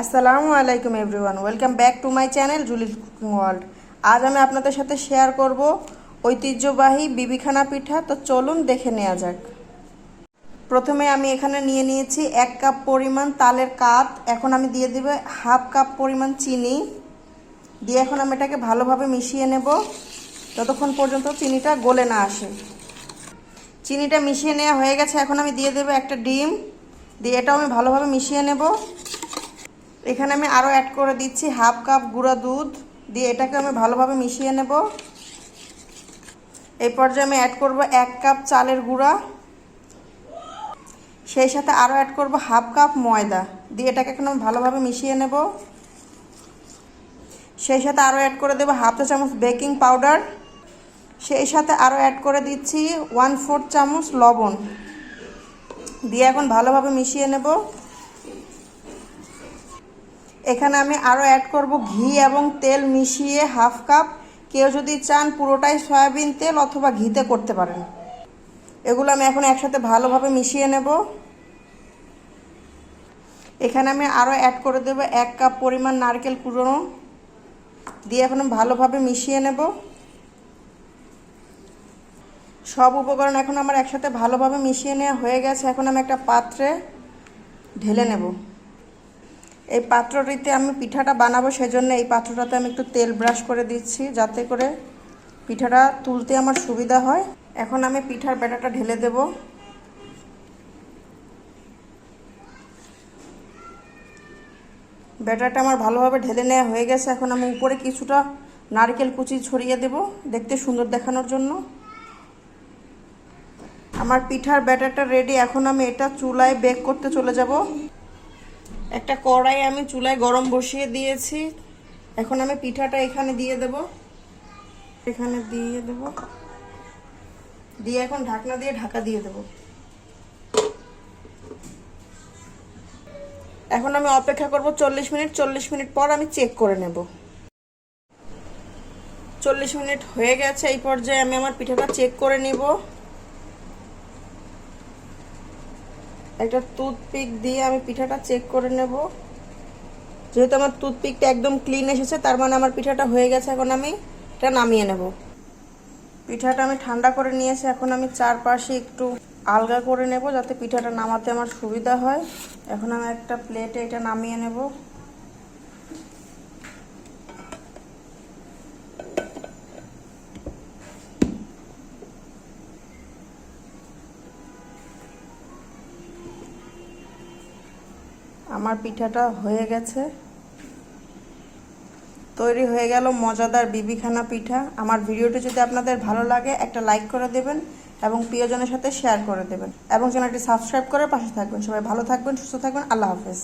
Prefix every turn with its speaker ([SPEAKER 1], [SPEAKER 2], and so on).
[SPEAKER 1] আসসালামু আলাইকুম everyone, welcome back to my channel Julie cooking world. আজ আমি আপনাদের সাথে শেয়ার করব ঐতিহ্যবাহী বিবিখানা পিঠা, তো চলুন দেখে নেওয়া যাক। প্রথমে আমি এখানে নিয়ে নিয়েছি এক কাপ পরিমাণ তালের কাত, এখন আমি দিয়ে দেব হাফ কাপ পরিমাণ চিনি। দিয়ে এখন আমি এটাকে ভালোভাবে মিশিয়ে নেব, যতক্ষণ পর্যন্ত চিনিটা গলে না আসে। চিনিটা মিশিয়ে নেওয়া হয়ে গেছে, এখন আমি দিয়ে দেবো একটা ডিম। দিয়ে এটাও আমি ভালোভাবে মিশিয়ে নেব। এখানে আমি আরও অ্যাড করে দিচ্ছি হাফ কাপ গুঁড়া দুধ, দিয়ে এটাকে আমি ভালোভাবে মিশিয়ে নেব। এই পর্যায়ে আমি অ্যাড করব এক কাপ চালের গুঁড়া। সেই সাথে আরও অ্যাড করব হাফ কাপ ময়দা, দিয়ে এটাকে এখন আমি ভালোভাবে মিশিয়ে নেব। সেই সাথে আরও অ্যাড করে দেবো হাফ চা চামচ বেকিং পাউডার সেই সাথে আরও অ্যাড করে দিচ্ছি ওয়ান ফোর্থ চামচ লবণ, দিয়ে এখন ভালোভাবে মিশিয়ে নেব। এখানে আমি আরও অ্যাড করব ঘি এবং তেল মিশিয়ে হাফ কাপ কেউ যদি চান পুরোটাই সয়াবিন তেল অথবা ঘিতে করতে পারেন। এগুলো আমি এখন একসাথে ভালোভাবে মিশিয়ে নেব। এখানে আমি আরও অ্যাড করে দেবো এক কাপ পরিমাণ নারকেল কুড়োনো। দিয়ে এখন ভালোভাবে মিশিয়ে নেব। সব উপকরণ এখন আমার একসাথে ভালোভাবে মিশিয়ে নেওয়া হয়ে গেছে। এখন আমি একটা পাত্রে ঢেলে নেব। এই পাত্রটিতে আমি পিঠাটা বানাবো সেজন্য এই পাত্রটাতে আমি একটু তেল ব্রাশ করে দিচ্ছি যাতে করে পিঠাটা তুলতে আমার সুবিধা হয়। এখন আমি পিঠার ব্যাটাটা ঢেলে দেব। ব্যাটারটা আমার ভালোভাবে ঢেলে নেওয়া হয়ে গেছে। এখন আমি উপরে কিছুটা নারকেল কুচি ছড়িয়ে দেব দেখতে সুন্দর দেখানোর জন্য। আমার পিঠার ব্যাটারটা রেডি এখন আমি এটা চুলায় বেক করতে চলে যাব। একটা কড়াই আমি চুলায় গরম বসিয়ে দিয়েছি। এখন আমি পিঠাটা এখানে দিয়ে দেব। এখানে দিয়ে দেব। দিয়ে এখন ঢাকনা দিয়ে ঢাকা দিয়ে দেব। এখন আমি অপেক্ষা করব চল্লিশ মিনিট। চল্লিশ মিনিট পর আমি চেক করে নেব। চল্লিশ মিনিট হয়ে গেছে। এই পর্যায়ে আমি আমার পিঠাটা চেক করে নিব। একটা টুথপিক দিয়ে আমি পিঠাটা চেক করে নেব। যেহেতু আমার টুথপিকটা একদম ক্লিন এসেছে, তার মানে আমার পিঠাটা হয়ে গেছে, এখন আমি এটা নামিয়ে নেব। পিঠাটা আমি ঠান্ডা করে নিয়েছি, এখন আমি চারপাশে একটু আলগা করে নেব, যাতে পিঠাটা নামাতে আমার সুবিধা হয়। এখন আমি একটা প্লেটে এটা নামিয়ে নেব। আমার পিঠাটা হয়ে গেছে। তৈরি হয়ে গেল মজাদার বিবিখানা পিঠা। আমার ভিডিওটি যদি আপনাদের ভালো লাগে, একটা লাইক করে দেবেন এবং প্রিয়জনের সাথে শেয়ার করে দেবেন। এবং চ্যানেলটি সাবস্ক্রাইব করে পাশে থাকবেন। সবাই ভালো থাকবেন, সুস্থ থাকবেন। আল্লাহ হাফেজ।